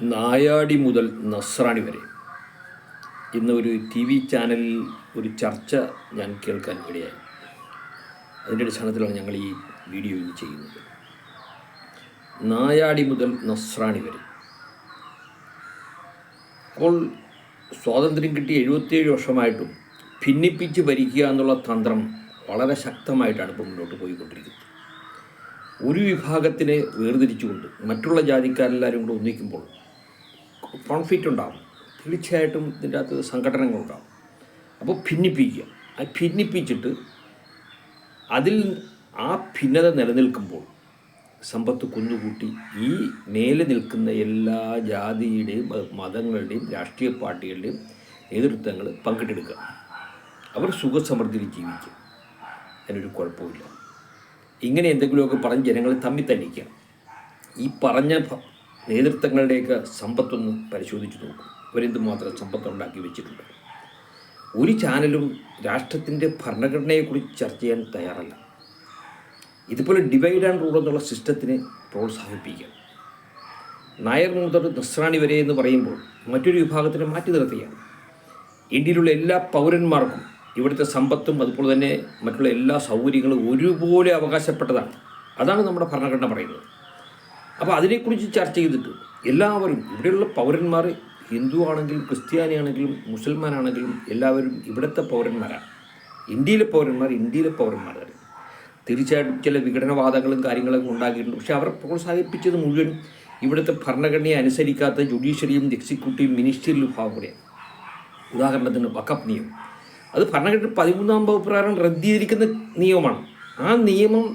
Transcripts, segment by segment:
നായാടി മുതൽ നസ്രാണി വരെ. ഇന്ന് ഒരു ടി വി ചാനലിൽ ഒരു ചർച്ച ഞാൻ കേൾക്കാൻ ഇടയായി. അതിന്റെ അടിസ്ഥാനത്തിലാണ് ഞങ്ങൾ ഈ വീഡിയോ ഇന്ന് ചെയ്യുന്നത്. നായാടി മുതൽ നസ്രാണി വരെ. അപ്പോൾ സ്വാതന്ത്ര്യം കിട്ടി എഴുപത്തിയേഴ് വർഷമായിട്ടും ഭിന്നിപ്പിച്ച് ഭരിക്കുക എന്നുള്ള തന്ത്രം വളരെ ശക്തമായിട്ടാണ് ഇപ്പോൾ മുന്നോട്ട് പോയിക്കൊണ്ടിരിക്കുന്നത്. ഒരു വിഭാഗത്തിനെ വേർതിരിച്ചുകൊണ്ട് മറ്റുള്ള ജാതിക്കാരെല്ലാവരും കൂടെ ഒന്നിക്കുമ്പോൾ കോൺഫ്ലിക്റ്റ് ഉണ്ടാകും തീർച്ചയായിട്ടും ഇതിന്റെ അകത്ത് സംഘടനകളുണ്ടാകും അപ്പോൾ ഭിന്നിപ്പിക്കുക. ആ ഭിന്നിപ്പിച്ചിട്ട് അതിൽ ആ ഭിന്നത നിലനിൽക്കുമ്പോൾ സമ്പത്ത് കുന്നുകൂട്ടി ഈ മേലെ നിൽക്കുന്ന എല്ലാ ജാതിയുടെയും മതങ്ങളുടെയും രാഷ്ട്രീയ പാർട്ടികളുടെയും നേതൃത്വങ്ങൾ പങ്കിട്ടെടുക്കുക. അവർ സുഖസമൃദ്ധിയിൽ ജീവിക്കും. അതിനൊരു കുഴപ്പമില്ല ഇങ്ങനെ എന്തെങ്കിലുമൊക്കെ പറഞ്ഞ് ജനങ്ങളെ തമ്മിൽ തല്ലിക്കുക. ഈ പറഞ്ഞ നേതൃത്വങ്ങളുടെയൊക്കെ സമ്പത്തൊന്ന് പരിശോധിച്ച് നോക്കും. അവരെന്തുമാത്രം സമ്പത്തുണ്ടാക്കി വെച്ചിട്ടുണ്ട്? ഒരു ചാനലും രാഷ്ട്രത്തിന്റെ ഭരണഘടനയെക്കുറിച്ച് ചർച്ച ചെയ്യാൻ തയ്യാറല്ല. ഇതുപോലെ ഡിവൈഡ് ആൻഡ് റൂൾ എന്നുള്ള സിസ്റ്റത്തിനെ പ്രോത്സാഹിപ്പിക്കുക നായർ മുതൽ നസ്രാണി വരെ എന്ന് പറയുമ്പോൾ മറ്റൊരു വിഭാഗത്തിനെ മാറ്റി നിർത്തുകയാണ് ഇന്ത്യയിലുള്ള എല്ലാ പൗരന്മാർക്കും ഇവിടുത്തെ സമ്പത്തും അതുപോലെ തന്നെ മറ്റുള്ള എല്ലാ സൗകര്യങ്ങളും ഒരുപോലെ അവകാശപ്പെട്ടതാണ്. അതാണ് നമ്മുടെ ഭരണഘടന പറയുന്നത്. അപ്പോൾ അതിനെക്കുറിച്ച് ചർച്ച ചെയ്തിട്ട് എല്ലാവരും ഇവിടെയുള്ള പൗരന്മാർ ഹിന്ദു ആണെങ്കിലും ക്രിസ്ത്യാനിയാണെങ്കിലും മുസൽമാനാണെങ്കിലും എല്ലാവരും ഇവിടുത്തെ പൗരന്മാരാണ്. ഇന്ത്യയിലെ പൗരന്മാർ ഇന്ത്യയിലെ പൗരന്മാരാണ്. തീർച്ചയായിട്ടും ചില വിഘടനവാദങ്ങളും കാര്യങ്ങളൊക്കെ ഉണ്ടാക്കിയിട്ടുണ്ട്. പക്ഷേ അവർ പ്രോത്സാഹിപ്പിച്ചത് മുഴുവൻ ഇവിടുത്തെ ഭരണഘടനയെ അനുസരിക്കാത്ത ജുഡീഷ്യറിയും എക്സിക്യൂട്ടീവും മിനിസ്റ്ററിയിലും വിഭാഗം കൂടെയാണ് ഉദാഹരണത്തിന് വക്കപ്പ് നിയമം. അത് ഭരണഘടന പതിമൂന്നാം വകുപ്പ് പ്രകാരം റദ്ദ് ചെയ്തിരിക്കുന്ന നിയമമാണ്. ആ നിയമം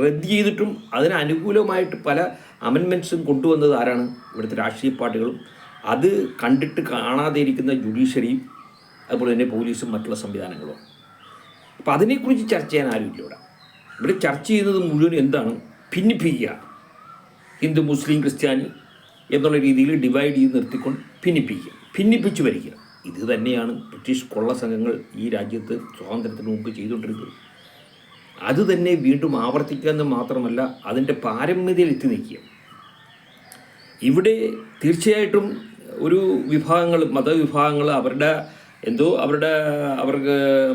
റദ്ദ് ചെയ്തിട്ടും അതിനനുകൂലമായിട്ട് പല അമെൻമെന്റ്സും കൊണ്ടുവന്നത് ആരാണ്? ഇവിടുത്തെ രാഷ്ട്രീയ പാർട്ടികളും. അത് കണ്ടിട്ട് കാണാതെ ഇരിക്കുന്ന ജുഡീഷ്യറിയും അതുപോലെ തന്നെ പോലീസും മറ്റുള്ള സംവിധാനങ്ങളും അപ്പോൾ അതിനെക്കുറിച്ച് ചർച്ച ചെയ്യാൻ ആരുമില്ല ഇവിടെ. ഇവിടെ ചർച്ച ചെയ്യുന്നത് മുഴുവൻ എന്താണ്? ഭിന്നിപ്പിക്കുക. ഹിന്ദു മുസ്ലിം ക്രിസ്ത്യാനി എന്നുള്ള രീതിയിൽ ഡിവൈഡ് ചെയ്ത് നിർത്തിക്കൊണ്ട് ഭിന്നിപ്പിക്കുക. ഭിന്നിപ്പിച്ച് വരിക ഇത് തന്നെയാണ് ബ്രിട്ടീഷ് കൊള്ള സംഘങ്ങൾ ഈ രാജ്യത്ത് സ്വാതന്ത്ര്യത്തിന് മുമ്പ് ചെയ്തുകൊണ്ടിരുന്നത്. അത് തന്നെ വീണ്ടും ആവർത്തിക്കുക എന്ന് മാത്രമല്ല അതിന്റെ പാരമ്യതയിൽ എത്തി നിൽക്കുക. ഇവിടെ തീർച്ചയായിട്ടും ഒരു വിഭാഗങ്ങൾ മതവിഭാഗങ്ങൾ അവരുടെ എന്തോ അവരുടെ അവർക്ക്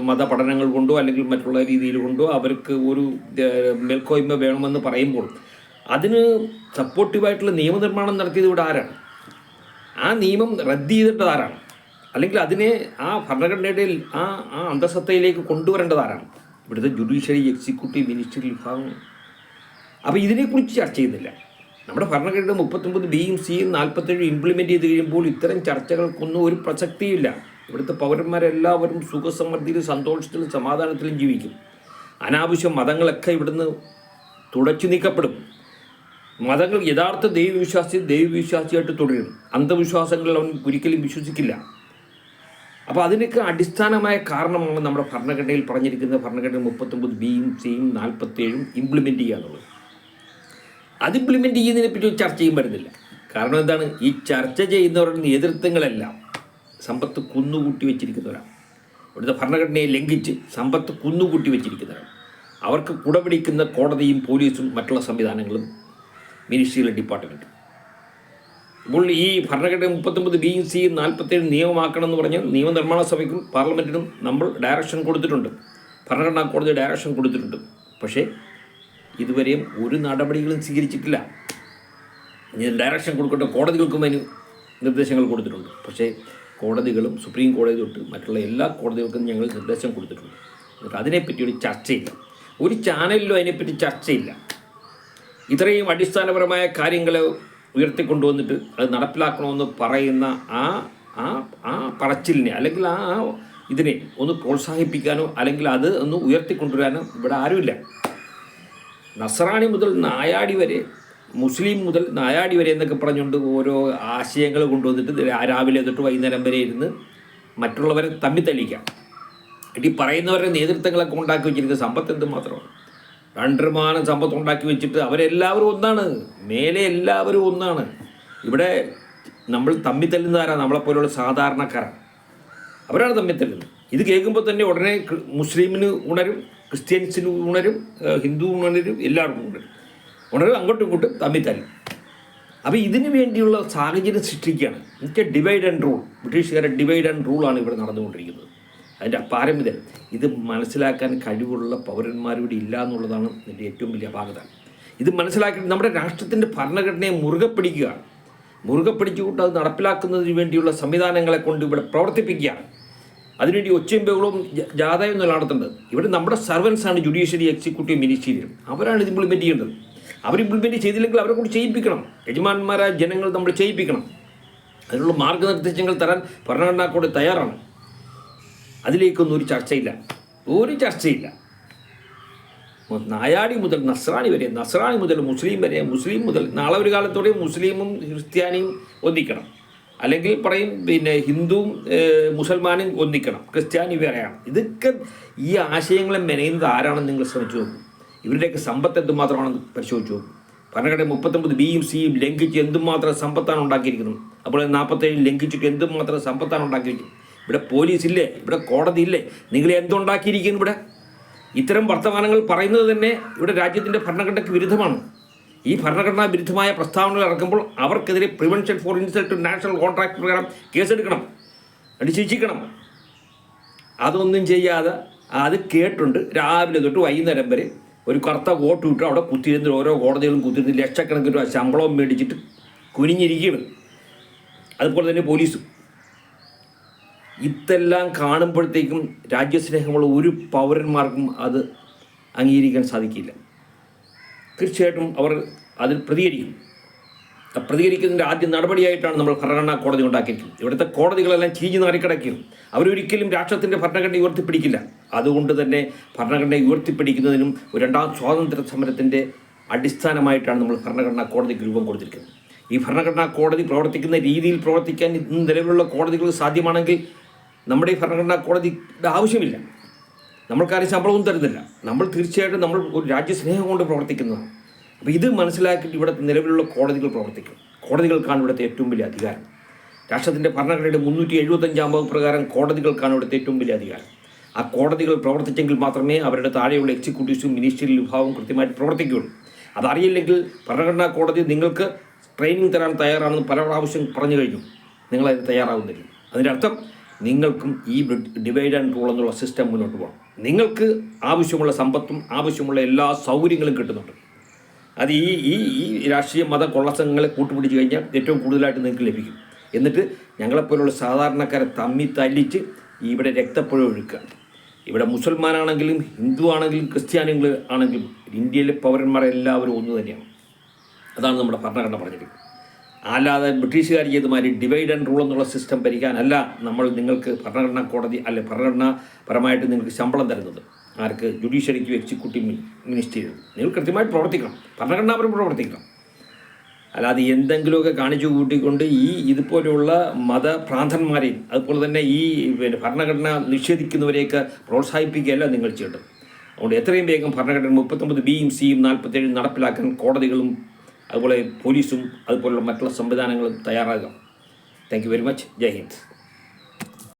മതപഠനങ്ങൾ കൊണ്ടോ അല്ലെങ്കിൽ മറ്റുള്ള രീതിയിൽ കൊണ്ടോ അവർക്ക് ഒരു മേൽക്കോയ്മ വേണമെന്ന് പറയുമ്പോൾ അതിന് സപ്പോർട്ടീവായിട്ടുള്ള നിയമനിർമ്മാണം നടത്തിയത് ഇവിടെ ആരാണ്? ആ നിയമം റദ്ദ് ചെയ്തിട്ടത് ആരാണ്? അല്ലെങ്കിൽ അതിനെ ആ ഭരണഘടനയുടെ ആ ആ അന്തസത്തയിലേക്ക് കൊണ്ടുവരേണ്ടത് ആരാണ്? ഇവിടുത്തെ ജുഡീഷ്യറി എക്സിക്യൂട്ടീവ് മിനിസ്റ്ററി വിഭാഗം. അപ്പോൾ ഇതിനെക്കുറിച്ച് ചർച്ച ചെയ്യുന്നില്ല. നമ്മുടെ ഭരണഘടന മുപ്പത്തൊമ്പത് ബിയും സിയും നാൽപ്പത്തേഴ് ഇംപ്ലിമെന്റ് ചെയ്ത് കഴിയുമ്പോൾ ഇത്തരം ചർച്ചകൾക്കൊന്നും ഒരു പ്രസക്തിയില്ല ഇവിടുത്തെ പൗരന്മാരെല്ലാവരും സുഖസമൃദ്ധിയിലും സന്തോഷത്തിലും സമാധാനത്തിലും ജീവിക്കും. അനാവശ്യ മതങ്ങളൊക്കെ ഇവിടുന്ന് തുടച്ചു നീക്കപ്പെടും. മതങ്ങൾ യഥാർത്ഥ ദൈവവിശ്വാസി ദൈവവിശ്വാസിയായിട്ട് തുടരും. അന്ധവിശ്വാസങ്ങളിൽ അവൻ ഒരിക്കലും വിശ്വസിക്കില്ല. അപ്പോൾ അതിനൊക്കെ അടിസ്ഥാനമായ കാരണമാണ് നമ്മുടെ ഭരണഘടനയിൽ പറഞ്ഞിരിക്കുന്ന ഭരണഘടന മുപ്പത്തൊമ്പത് ബിയും സിയും നാൽപ്പത്തേഴും ഇംപ്ലിമെന്റ് ചെയ്യുക എന്നുള്ളത്. അത് ഇംപ്ലിമെന്റ് ചെയ്യുന്നതിനെ പറ്റി ഒരു ചെയ്യാൻ വരുന്നില്ല. കാരണം എന്താണ്? ഈ ചർച്ച ചെയ്യുന്നവരുടെ നേതൃത്വങ്ങളെല്ലാം സമ്പത്ത് കുന്നുകൂട്ടി വെച്ചിരിക്കുന്നവരാണ്. ഇവിടുത്തെ ഭരണഘടനയെ ലംഘിച്ച് സമ്പത്ത് കുന്നുകൂട്ടി വെച്ചിരിക്കുന്നവരാണ്. അവർക്ക് കുടപിടിക്കുന്ന കോടതിയും പോലീസും മറ്റുള്ള സംവിധാനങ്ങളും മിനിസ്ട്രിയൽ ഡിപ്പാർട്ട്മെന്റും ഇപ്പോൾ ഈ ഭരണഘടന മുപ്പത്തൊമ്പത് ബിയും സിയും നാൽപ്പത്തേഴ് നിയമമാക്കണം എന്ന് പറഞ്ഞ് നിയമനിർമ്മാണ സഭയ്ക്കും പാർലമെന്റിനും നമ്മൾ ഡയറക്ഷൻ കൊടുത്തിട്ടുണ്ട്. ഭരണഘടനാ കോടതി ഡയറക്ഷൻ കൊടുത്തിട്ടുണ്ട്. പക്ഷേ ഇതുവരെയും ഒരു നടപടികളും സ്വീകരിച്ചിട്ടില്ല. ഇനി ഡയറക്ഷൻ കൊടുക്കട്ടെ കോടതികൾക്കും അതിന് നിർദ്ദേശങ്ങൾ കൊടുത്തിട്ടുണ്ട്. പക്ഷേ കോടതികളും സുപ്രീം കോടതി തൊട്ട് മറ്റുള്ള എല്ലാ കോടതികൾക്കും ഞങ്ങൾ നിർദ്ദേശം കൊടുത്തിട്ടുണ്ട്. എന്നിട്ട് അതിനെപ്പറ്റി ഒരു ചർച്ചയില്ല. ഒരു ചാനലിലും അതിനെപ്പറ്റി ചർച്ചയില്ല. ഇത്രയും അടിസ്ഥാനപരമായ കാര്യങ്ങൾ ഉയർത്തിക്കൊണ്ടുവന്നിട്ട് അത് നടപ്പിലാക്കണമെന്ന് പറയുന്ന ആ ആ ആ പറച്ചിലിനെ അല്ലെങ്കിൽ ആ ഇതിനെ ഒന്ന് പ്രോത്സാഹിപ്പിക്കാനോ അല്ലെങ്കിൽ അത് ഒന്ന് ഉയർത്തിക്കൊണ്ടുവരാനോ ഇവിടെ ആരുമില്ല. നസറാണി മുതൽ നായാടി വരെ മുസ്ലിം മുതൽ നായാടി വരെ എന്നൊക്കെ പറഞ്ഞുകൊണ്ട് ഓരോ ആശയങ്ങൾ കൊണ്ടുവന്നിട്ട് രാവിലെ തൊട്ട് വൈകുന്നേരം വരെ ഇരുന്ന് മറ്റുള്ളവരെ തമ്മിൽ തല്ലിക്കാം. ഈ പറയുന്നവരുടെ നേതൃത്വങ്ങളൊക്കെ ഉണ്ടാക്കി വെച്ചിരിക്കുന്ന സമ്പത്ത് എന്ത് മാത്രമാണ് രണ്ടരമാനം സമ്പത്ത് ഉണ്ടാക്കി വെച്ചിട്ട് അവരെല്ലാവരും ഒന്നാണ്. മേലെ എല്ലാവരും ഒന്നാണ്. ഇവിടെ നമ്മൾ തമ്മി തല്ലുന്നതാരാണ് നമ്മളെപ്പോലുള്ള സാധാരണക്കാരാണ്. അവരാണ് തമ്മി തല്ലുന്നത്. ഇത് കേൾക്കുമ്പോൾ തന്നെ ഉടനെ മുസ്ലിമിന് ഉണരും ക്രിസ്ത്യൻസിന് ഉണരും ഹിന്ദു ഉണരും എല്ലാവർക്കും ഉണരും. ഉണരും അങ്ങോട്ടും ഇങ്ങോട്ടും തമ്മി തല്ലും. അപ്പോൾ ഇതിനു വേണ്ടിയുള്ള സാഹചര്യം സൃഷ്ടിക്കുകയാണ്. എന്നുവെച്ചാൽ ഡിവൈഡ് ആൻഡ് റൂൾ ബ്രിട്ടീഷുകാരുടെ ഡിവൈഡ് ആൻഡ് റൂളാണ് ഇവിടെ നടന്നുകൊണ്ടിരിക്കുന്നത്. അതിന്റെ പാരമ്യതം ഇത്. മനസ്സിലാക്കാൻ കഴിവുള്ള പൗരന്മാരിവിടെ ഇല്ല എന്നുള്ളതാണ് ഇതിന്റെ ഏറ്റവും വലിയ അപാകത. ഇത് മനസ്സിലാക്കി നമ്മുടെ രാഷ്ട്രത്തിന്റെ ഭരണഘടനയെ മുറുകെ പിടിക്കുക. മുറുകെ പിടിച്ചുകൊണ്ട് അത് നടപ്പിലാക്കുന്നതിന് വേണ്ടിയുള്ള സംവിധാനങ്ങളെ കൊണ്ട് ഇവിടെ പ്രവർത്തിപ്പിക്കുകയാണ് അതിനുവേണ്ടി ഒച്ചയും ബഹളവും ജാഥയും നിലനിർത്തേണ്ടത് ഇവിടെ നമ്മുടെ സർവൻസാണ് ജുഡീഷ്യറി എക്സിക്യൂട്ടീവ് മിനിസ്റ്റീരിയൽ അവരാണ് ഇത് ഇംപ്ലിമെന്റ് ചെയ്യേണ്ടത് അവർ ഇംപ്ലിമെന്റ് ചെയ്തില്ലെങ്കിൽ അവരെ കൊണ്ട് ചെയ്യിപ്പിക്കണം. യജമാന്മാരായ ജനങ്ങൾ നമ്മൾ ചെയ്യിപ്പിക്കണം. അതിനുള്ള മാർഗനിർദ്ദേശങ്ങൾ തരാൻ ഭരണഘടനാ കോടതി തയ്യാറാണ്. അതിലേക്കൊന്നും ഒരു ചർച്ചയില്ല. ഒരു ചർച്ചയില്ല. നായാടി മുതൽ നസ്രാണി വരെ നസ്രാണി മുതൽ മുസ്ലിം വരെ മുസ്ലിം മുതൽ നാളെ ഒരു കാലത്തോടെ മുസ്ലിമും ക്രിസ്ത്യാനിയും ഒന്നിക്കണം. അല്ലെങ്കിൽ പറയും പിന്നെ ഹിന്ദുവും മുസൽമാനും ഒന്നിക്കണം. ക്രിസ്ത്യാനി വേറെയാണ്. ഇതൊക്കെ ഈ ആശയങ്ങളെ മെനയുന്നത് ആരാണെന്ന് നിങ്ങൾ ശ്രമിച്ചു നോക്കും. ഇവരുടെയൊക്കെ സമ്പത്ത് എന്തുമാത്രമാണെന്ന് പരിശോധിച്ചു നോക്കും. ഭരണഘടന മുപ്പത്തൊമ്പത് ബിയും സിയും ലംഘിച്ച് എന്തുമാത്രം സമ്പത്താണ് ഉണ്ടാക്കിയിരിക്കുന്നത്? അപ്പോൾ നാൽപ്പത്തേഴ് ലംഘിച്ചിട്ട് എന്തുമാത്രം സമ്പത്താണ് ഉണ്ടാക്കിയിരിക്കുന്നത്? ഇവിടെ പോലീസ് ഇല്ലേ ഇവിടെ കോടതി ഇല്ലേ നിങ്ങൾ എന്തുണ്ടാക്കിയിരിക്കുന്നു ഇവിടെ? ഇത്തരം വർത്തമാനങ്ങൾ പറയുന്നത് തന്നെ ഇവിടെ രാജ്യത്തിന്റെ ഭരണഘടനയ്ക്ക് വിരുദ്ധമാണ്. ഈ ഭരണഘടനാ വിരുദ്ധമായ പ്രസ്താവനകൾ ഇറക്കുമ്പോൾ അവർക്കെതിരെ prevention for insult national contract പ്രകാരം കേസെടുക്കണം. അടി ശിക്ഷിക്കണം. അതൊന്നും ചെയ്യാതെ അത് കേട്ടുണ്ട് രാവിലെ തൊട്ട് വൈകുന്നേരം വരെ. ഒരു കറുത്ത വോട്ട് ഇട്ട് അവിടെ കുത്തിയിരുന്ന് ഓരോ കോടതികളും കുത്തിയിരുന്ന് ലക്ഷക്കണക്കിന് രൂപ ശമ്പളവും മേടിച്ചിട്ട് കുനിഞ്ഞിരിക്കുകയാണ്. അതുപോലെ തന്നെ പോലീസും. ഇതെല്ലാം കാണുമ്പോഴത്തേക്കും രാജ്യസ്നേഹമുള്ള ഒരു പൗരന്മാർക്കും അത് അംഗീകരിക്കാൻ സാധിക്കില്ല. തീർച്ചയായിട്ടും അവർ അതിൽ പ്രതികരിക്കും. പ്രതികരിക്കുന്നതിന്റെ ആദ്യ നടപടിയായിട്ടാണ് നമ്മൾ ഭരണഘടനാ കോടതി ഉണ്ടാക്കിയിരിക്കുന്നത് ഇവിടുത്തെ കോടതികളെല്ലാം ചീഞ്ഞു നാറിക്കിടക്കും. അവരൊരിക്കലും രാഷ്ട്രത്തിന്റെ ഭരണഘടന ഉയർത്തിപ്പിടിക്കില്ല. അതുകൊണ്ട് തന്നെ ഭരണഘടന ഉയർത്തിപ്പിടിക്കുന്നതിനും രണ്ടാം സ്വാതന്ത്ര്യ സമരത്തിന്റെ അടിസ്ഥാനമായിട്ടാണ് നമ്മൾ ഭരണഘടനാ കോടതിക്ക് രൂപം കൊടുത്തിരിക്കുന്നത്. ഈ ഭരണഘടനാ കോടതി പ്രവർത്തിക്കുന്ന രീതിയിൽ പ്രവർത്തിക്കാൻ ഇന്ന് നിലവിലുള്ള കോടതികൾ സാധ്യമാണെങ്കിൽ നമ്മുടെ ഈ ഭരണഘടനാ കോടതിയുടെ ആവശ്യമില്ല. നമ്മൾക്കാരും ശമ്പളവും തരുന്നില്ല. നമ്മൾ തീർച്ചയായിട്ടും നമ്മൾ ഒരു രാജ്യസ്നേഹം കൊണ്ട് പ്രവർത്തിക്കുന്നതാണ്. അപ്പോൾ ഇത് മനസ്സിലാക്കിയിട്ട് ഇവിടെ നിലവിലുള്ള കോടതികൾ പ്രവർത്തിക്കും. കോടതികൾക്കാണ് ഇവിടുത്തെ ഏറ്റവും വലിയ അധികാരം. രാഷ്ട്രത്തിന്റെ ഭരണഘടനയുടെ മുന്നൂറ്റി എഴുപത്തഞ്ചാം വകുപ്പ് പ്രകാരം കോടതികൾക്കാണ് ഇവിടുത്തെ ഏറ്റവും വലിയ അധികാരം. ആ കോടതികൾ പ്രവർത്തിച്ചെങ്കിൽ മാത്രമേ അവരുടെ താഴെയുള്ള എക്സിക്യൂട്ടീവ്സും മിനിസ്റ്ററിയൽ വിഭാഗവും കൃത്യമായിട്ട് പ്രവർത്തിക്കുകയുള്ളൂ. അതറിയില്ലെങ്കിൽ ഭരണഘടനാ കോടതി നിങ്ങൾക്ക് ട്രെയിനിങ് തരാൻ തയ്യാറാണെന്ന് പല പ്രാവശ്യം പറഞ്ഞു കഴിഞ്ഞു. നിങ്ങളതിന് തയ്യാറാവുന്നില്ല. അതിന്റെ അർത്ഥം നിങ്ങൾക്കും ഈ ഡിവൈഡ് ആൻഡ് റൂൾ എന്നുള്ള സിസ്റ്റം മുന്നോട്ട് പോകണം. നിങ്ങൾക്ക് ആവശ്യമുള്ള സമ്പത്തും ആവശ്യമുള്ള എല്ലാ സൗകര്യങ്ങളും കിട്ടുന്നുണ്ട്. അത് ഈ ഈ ഈ രാഷ്ട്രീയ മത കൊള്ളസംഘങ്ങളെ കൂട്ടുപിടിച്ച് കഴിഞ്ഞാൽ ഏറ്റവും കൂടുതലായിട്ട് നിങ്ങൾക്ക് ലഭിക്കും. എന്നിട്ട് ഞങ്ങളെപ്പോലുള്ള സാധാരണക്കാരെ തമ്മി തല്ലിച്ച് ഇവിടെ രക്തപ്പുഴ ഒഴുക്കുക. ഇവിടെ മുസൽമാനാണെങ്കിലും ഹിന്ദു ആണെങ്കിലും ക്രിസ്ത്യാനികൾ ആണെങ്കിലും ഇന്ത്യയിലെ പൗരന്മാരെല്ലാവരും ഒന്ന് തന്നെയാണ്. അതാണ് നമ്മുടെ ഭരണഘടന പറഞ്ഞിരിക്കുന്നത്. അല്ലാതെ ബ്രിട്ടീഷുകാർ ചെയ്തമാതിരി ഡിവൈഡ് ആൻഡ് റൂൾ എന്നുള്ള സിസ്റ്റം ഭരിക്കാനല്ല നമ്മൾ നിങ്ങൾക്ക് ഭരണഘടനാ കോടതി അല്ലെ ഭരണഘടനാപരമായിട്ട് നിങ്ങൾക്ക് ശമ്പളം തരുന്നത്. ആർക്ക്? ജുഡീഷ്യറിക്കും എക്സിക്യൂട്ടീവ് മിനിസ്റ്റീരിയൽ നിങ്ങൾ കൃത്യമായിട്ട് പ്രവർത്തിക്കണം. ഭരണഘടനാപരം പ്രവർത്തിക്കണം. അല്ലാതെ എന്തെങ്കിലുമൊക്കെ കാണിച്ചു കൂട്ടിക്കൊണ്ട് ഈ ഇതുപോലെയുള്ള മതഭ്രാന്തന്മാരെയും അതുപോലെ തന്നെ ഈ പിന്നെ ഭരണഘടന നിഷേധിക്കുന്നവരെയൊക്കെ പ്രോത്സാഹിപ്പിക്കുകയല്ല നിങ്ങൾ ചെയ്യേണ്ടത്. അതുകൊണ്ട് എത്രയും വേഗം ഭരണഘടന മുപ്പത്തൊമ്പത് ബിയും സിയും നാൽപ്പത്തേഴും നടപ്പിലാക്കാൻ കോടതികളും അതുപോലെ പോലീസും അതുപോലുള്ള മറ്റുള്ള സംവിധാനങ്ങളും തയ്യാറാകാം. Thank you very much Jai Hind.